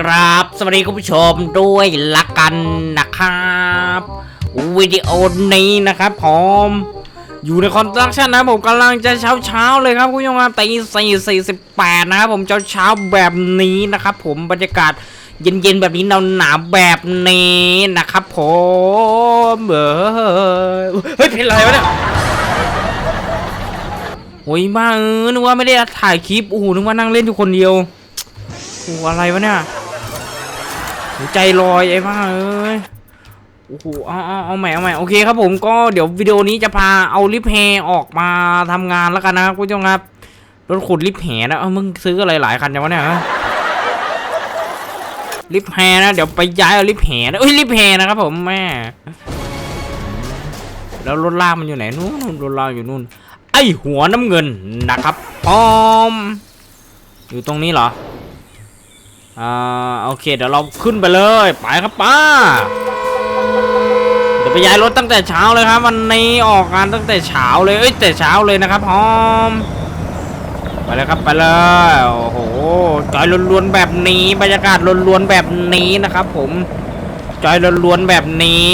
กราบสวัสดีคุณผู้ชมด้วยละกันนะครับวิดีโอนี้นะครับผมอยู่ในคอนสตรักชันนะผมกำลังจะเช้าเช้าเลยครับคุณผู้ชมครับตีสี่สี่สิบแปดนะครับผมเช้าเช้าแบบนี้นะครับผมบรรยากาศเย็นๆแบบนี้หนาวหนาวแบบนี้นะครับผมเออเฮ้ยเป็นไรวะเนี่ยโอ้ยบ้าเออนึกว่าไม่ได้ถ่ายคลิปโอ้โหนึกว่านั่งเล่นอยู่คนเดียวโอ้อะไรวะเนี่ย ใจลอยไอ้บ้าเอ้ยโอ้โหเอาเอาเอาใหม่เอาใหม่โอเคครับผมก็เดี๋ยววิดีโอนี้จะพาเอาลิฟแฮออกมาทำงานแล้วกันนะครับคุณผู้ชมครับรถขุดลิฟแหนะเออมึงซื้ออะไรหลายคันจังวะเนี่ยลิฟแฮนะเดี๋ยวไปย้ายเอาลิฟแหนะเอ้ยลิฟแฮนะครับผมแม่แล้วรถลากมันอยู่ไหนนู่นรถลากอยู่นู่นไอหัวน้ำเงินนะครับพร้อม อยู่ตรงนี้เหรอ อ่าโอเค เดี๋ยวเราขึ้นไปเลยไปครับป้า เดี๋ยวไปย้ายรถตั้งแต่เช้าเลยครับ วันนี้ออกงานตั้งแต่เช้าเลยเอ้ยแต่เช้าเลยนะครับพร้อมไปเลยครับไปเลยโอ้โหจอยล้วนๆแบบนี้ บรรยากาศล้วนๆแบบนี้นะครับ ผมจอยล้วนๆแบบนี้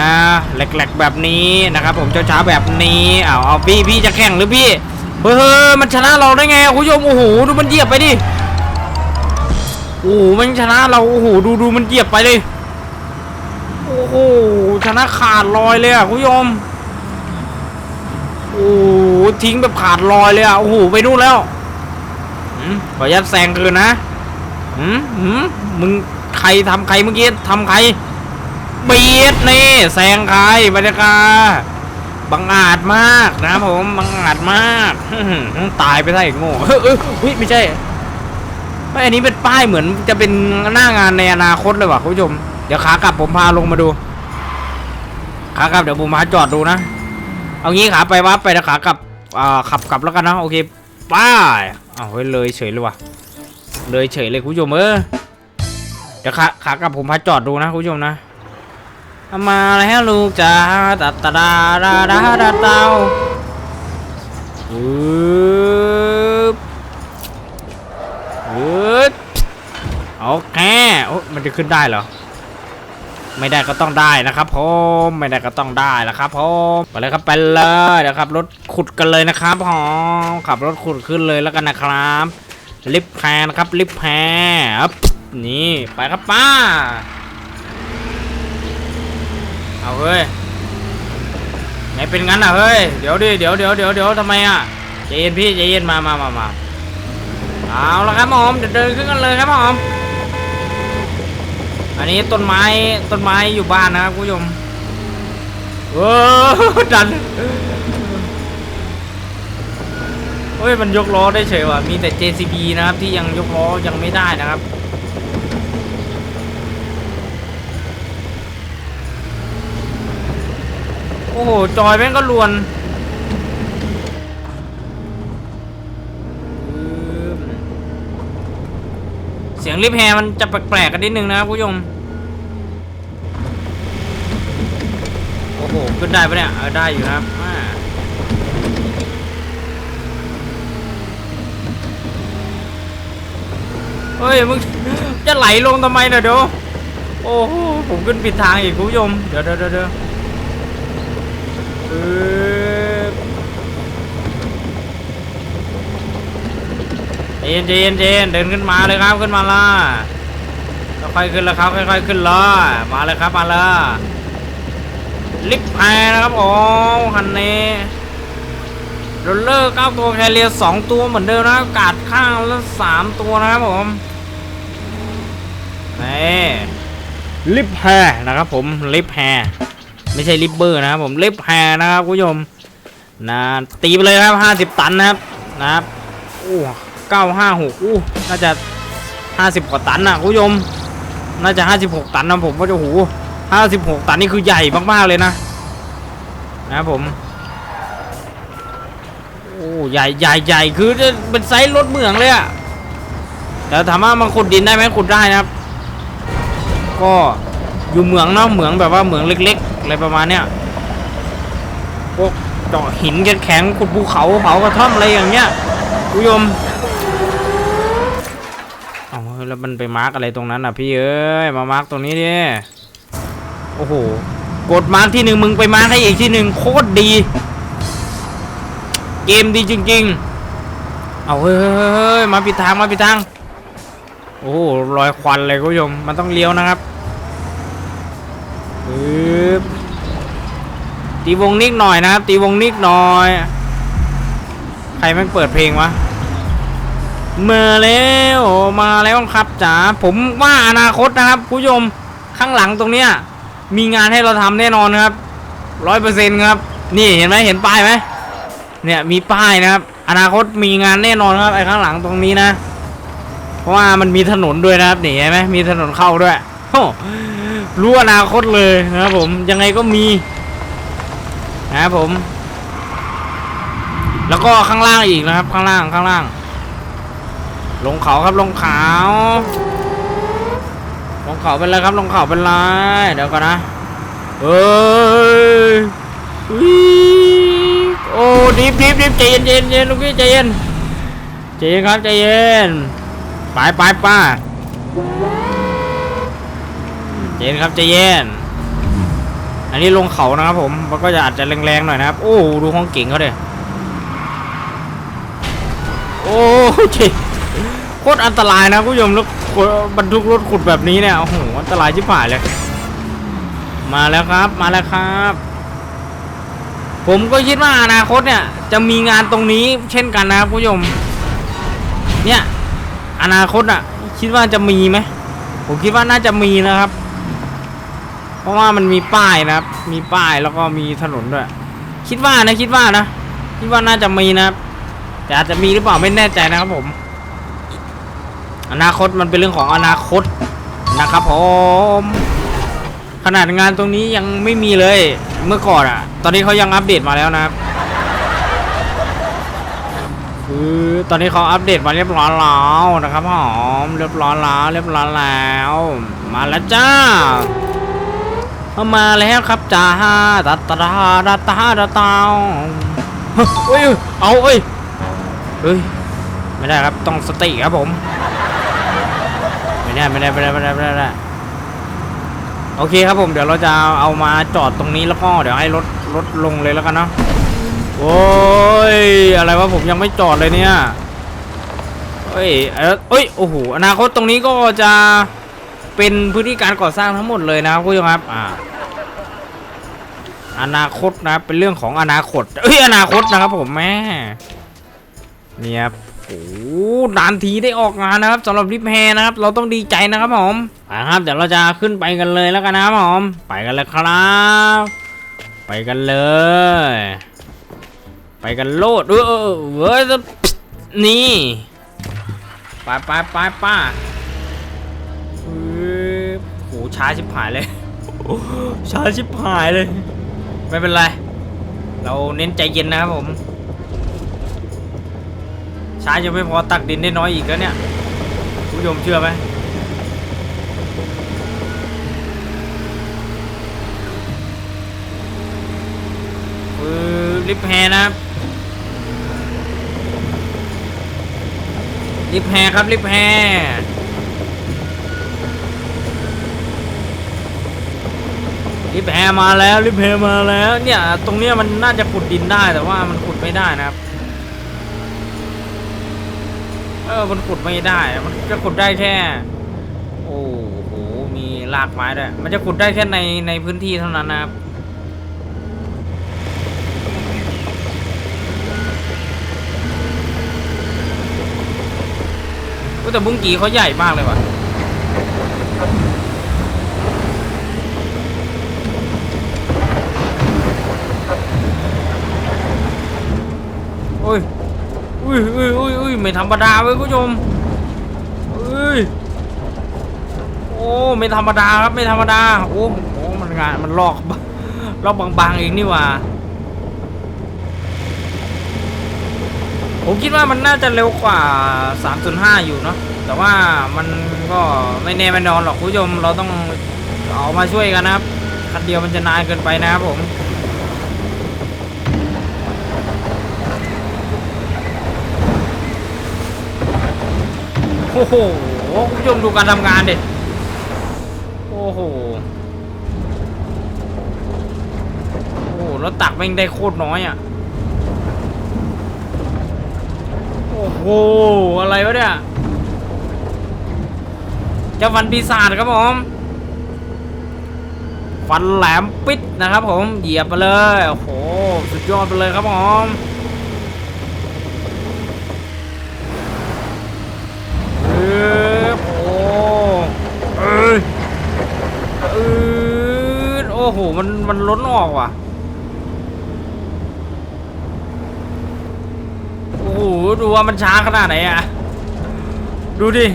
นะแหลกๆแบบนี้นะครับ ผมเช้าๆแบบนี้อ้าวเอาพี่พี่จะแข่งหรือพี่เฮ้ยมันชนะเราได้ไงคุณผู้ชมโอ้โหดูมันเหยียบไปดิ โอ้โหมันชนะเราโอ้โหดูดูมันเหยียบไปเลยโอ้โหชนะขาดลอยเลยอะคุณผู้ชมโอ้โหทิ้งแบบขาดลอยเลยอะโอ้โหไปนู่นแล้วอืมขออนุญาตแซงคืนนะอืมอืมมึงใครทำใครเมื่อกี้ทำใครเบียดนี่แซงใครบรรยากาศบังอาจมากนะผมบังอาจมากตายไปซะอีกโง่เฮ้ยไม่ใช่ ไม่อันนี้เป็นป้ายเหมือนจะเป็นหน้างานในอนาคตเลยว่ะคุณผู้ชม เดี๋ยวขากลับผมพาลงมาดู ขากลับเดี๋ยวผมพาจอดดูนะ เอางี้ขาไปวัดไปนะขากลับอ่าขับกลับแล้วกันนะโอเคป้ายอ้าวเฮ้ยเลยเฉยเลยว่ะ เลยเฉยเลยคุณผู้ชมเออเดี๋ยวขาขากลับผมพาจอดดูนะคุณผู้ชมนะมาแล้วลูกจ้าตาตาดาดาดาดาเต้าอึ๊บอึ๊บโอเคโอ้มัน จะขึ้นได้เหรอ ไม่ได้ก็ต้องได้นะครับผมไม่ได้ก็ต้องได้ล้วครับผมไปเลยครับไปเลยเดี๋ยวขับรถขุดกันเลยนะครับผมขับรถขุดขึ้นเลยแล้วกันนะครับลิฟต์แพรนะครับลิฟต์แพรครับนี่ไปครับป้า เอาเฮ้ยไงเป็นงั้นอะเฮ้ยเดี๋ยวดิเดี๋ยวเดี๋ยวเดี๋ยวเดี๋ยวทำไมอะใจเย็นพี่ใจเย็นมามามามาเอาละครับผมเดินขึ้นกันเลยครับผม อันนี้ต้นไม้ต้นไม้อยู่บ้านนะครับคุณผู้ชมโอ้ดันเฮ้ยมันยกล้อได้เฉยว่ะมีแต่ JCB นะครับที่ยังยกล้อยังไม่ได้นะครับโอ้โหจอยแม่งก็ลวน เสียงลิฟต์แฮร์มันจะแปลกๆกันนิดนึงนะครับผู้ชมโอ้โหขึ้นได้ปะเนี่ยเออได้อยู่นะครับเฮ้ยมึงจะไหลลงทำไมเนะเดี๋ยวโอ้โหผมขึ้นผิดทางอีกคุณผู้ชมเดี๋ยวเดี๋ยวเดี๋ยวเดี๋ยวปึ๊บ ใจเย็นใจเย็นใจเย็นเดินขึ้นมาเลยครับขึ้นมาละค่อยขึ้นแล้วครับค่อยๆขึ้นเลยมาเลยครับมาเลยลิฟต์แพรนะครับโอ้คันนี้โรลเลอร์เก้าตัวแคเรียสองตัวเหมือนเดิมนะกาดข้างและสามตัวนะครับผมนี่ลิฟต์แพนะครับผมลิฟต์แพไม่ใช่ลิฟเบอร์นะครับผมลิฟต์แพนะครับคุณผู้ชมนะตีไปเลยครับห้าสิบตันนะครับนะครับโอ้ เก้าห้าหกอู้น่าจะห้าสิบกว่าตันนะคุณผู้ชมน่าจะห้าสิบหกตันนะผมก็จะหูห้าสิบหกตันนี่คือใหญ่มากๆเลยนะนะผมโอ้ใหญ่ใหญ่ใหญ่คือจะเป็นไซส์รถเหมืองเลยอะแต่ถามว่ามันขุดดินได้ไหมขุดได้นะครับ ก็อยู่เหมืองเนาะเหมืองแบบว่าเหมืองเล็กๆอะไรประมาณเนี้ยพวกเจาะหินแข็งขุดภูเขาเผากระท่อมอะไรอย่างเงี้ยคุณผู้ชม ฮ้ยแล้วมันไปมาร์กอะไรตรงนั้นอะพี่เอ้ยมามาร์กตรงนี้ดิโอ้โหกดมาร์กที่หนึ่งมึงไปมาร์กให้อีกที่หนึ่งโคตรดี เกมดีจริง ๆ เอาเฮ้ยมาปิดทางมาปิดทางโอ้โหรอยควันเลยคุณผู้ชมมันต้องเลี้ยวนะครับปึ๊บตีวงนิดหน่อยนะครับ ตีวงนิดหน่อย ใครแม่งเปิดเพลงวะ มาแล้วมาแล้วครับจ๋าผมว่าอนาคตนะครับคุณผู้ชมข้างหลังตรงเนี้ยมีงานให้เราทำแน่นอนครับร้อยเปอร์เซ็นต์ครับ นี่เห็นไหมเห็นป้ายไหมเนี่ยมีป้ายนะครับ อนาคตมีงานแน่นอนครับไอ้ข้างหลังตรงนี้นะ เพราะว่ามันมีถนนด้วยนะครับนี่เห็นไหมมีถนนเข้าด้วยโอ้รู้อนาคตเลยนะครับผมยังไงก็มีนะครับผม แล้วก็ข้างล่างอีกนะครับ ข้างล่างข้างล่าง ลงเขาครับลงเขาลงเขาเป็นไรครับลงเขาเป็นไรเดี๋ยวก่อนนะเอ้ยอุ๊ยโอ้ดิบดิบดิบใจเย็นใจเย็นใจเย็นลูกพี่ใจเย็นใจเย็นครับใจเย็นไปไปป้าใจเย็นครับใจเย็นอันนี้ลงเขานะครับผมมันก็จะอาจจะแรงๆหน่อยนะครับ โอ้ดูห้องเก่งเขาเด้โอ้เจ โคตรอันตรายนะคุณผู้ชมแล้วบรรทุกรถขุดแบบนี้เนี่ยโอ้โหอันตรายชิบหายเลย มาแล้วครับมาแล้วครับ ผมก็คิดว่าอนาคตเนี่ย จะมีงานตรงนี้เช่นกันนะคุณผู้ชม เนี่ยอนาคตอะ คิดว่าจะมีไหมผมคิดว่าน่าจะมีนะครับ เพราะว่ามันมีป้ายนะครับ มีป้ายแล้วก็มีถนนด้วย คิดว่านะคิดว่านะคิดว่าน่าจะมีนะครับแต่อาจจะมีหรือเปล่าไม่แน่ใจนะครับผม อนาคตมันเป็นเรื่องของอนาคตนะครับผมขนาดงานตรงนี้ยังไม่มีเลยเมื่อก่อนอะตอนนี้เขายังอัปเดตมาแล้วนะครับคือตอนนี้เขาอัปเดตมาเรียบร้อยแล้วนะครับผมเรียบร้อยแล้วเรียบร้อยแล้ว มาแล้วจ้าเข้ามาแล้วครับจ้าตาตาตาตาตาตาตาเฮ้ยเอาเอ้ยเฮ้ยไม่ได้ครับต้องสติครับผม ไม่ได้ไม่ได้ไม่ได้ไม่ได้ไม่ได้ไม่ได้โอเคครับผมเดี๋ยวเราจะเอามาจอดตรงนี้แล้วก็เดี๋ยวให้รถรถลงเลยแล้วกันเนาะโอ้ยอะไรวะผมยังไม่จอดเลยเนี่ยเอ้ยเอ้ยเอ้ยโอ้โหอนาคตตรงนี้ก็จะเป็นพื้นที่การก่อสร้างทั้งหมดเลยนะครับคุณผู้ชมครับอ่าอนาคตนะเป็นเรื่องของอนาคตเอ้ยอนาคตนะครับผมแม่ นี่ยครับโอ้โหนานทีได้ออกงานนะครับสำหรับริปแฮนะครับ เราต้องดีใจนะครับผมไปครับเดี๋ยวเราจะขึ้นไปกันเลยแล้วกันนะครับผมไปกันเลยครับ ไปกันเลย ไปกันโลดเออเว้ยนี่ไปไปไปป้าโหช้าชิบหายเลยช้าชิบหายเลย ไม่เป็นไร เราเน้นใจเย็นนะครับผม ช้ายังไม่พอตักดินได้น้อยอีกแล้วเนี่ยคุณผู้ชมเชื่อไหมคือลิฟแฮนะครับลิฟแฮครับลิฟแฮลิฟแฮมาแล้วลิฟแฮมาแล้วเนี่ยตรงเนี้ยมันน่าจะขุดดินได้แต่ว่ามันขุดไม่ได้นะครับ เออ มันขุดไม่ได้ มันจะขุดได้แค่ โอ้โห มีรากไม้ด้วย มันจะขุดได้แค่ในในพื้นที่เท่านั้นนะครับ แต่บุ้งกีเขาใหญ่มากเลยว่ะโอ้ยอุ้ยอุ้ยอุ้ย ยไม่ธรรมดาเว้ยคุณผู้ชมอุ้ยโอ้ไม่ธรรมดาครับไม่ธรรมดาโอ้โหมันงานมันลอกลอกบางๆเองนี่ว่าผมคิดว่ามันน่าจะเร็วกว่า 3.5 อยู่เนาะแต่ว่ามันก็ไม่แน่ไม่นอนหรอกคุณผู้ชมเราต้องเอามาช่วยกันนะครับคันเดียวมันจะนานเกินไปนะครับผม อ้โหคุณผู้ชมดูการทำงานดิโอ้โห โอ้โหแล้วตักแม่งได้โคตรน้อยอะ โอ้โห อะไรวะเนี่ยเจ้าฟันปีศาจครับผม ฟันแหลมปิดนะครับผม เหยียบไปเลย โอ้โห สุดยอดไปเลยครับผม เออโอ้เอยเออโอ้โห มัน มันล้นออกว่ะ โอ้โห ดูว่ามันช้าขนาดไหนอะดูดิ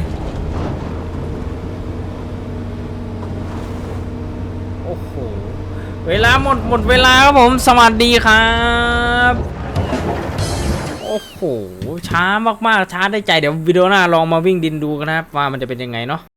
โอ้โห เวลาหมด หมดเวลาครับผม สวัสดีครับ อ้โหช้ามากๆช้าได้ใจเดี๋ยววิดีโอหน้าลองมาวิ่งดินดูกันนะครับว่ามันจะเป็นยังไงเนาะ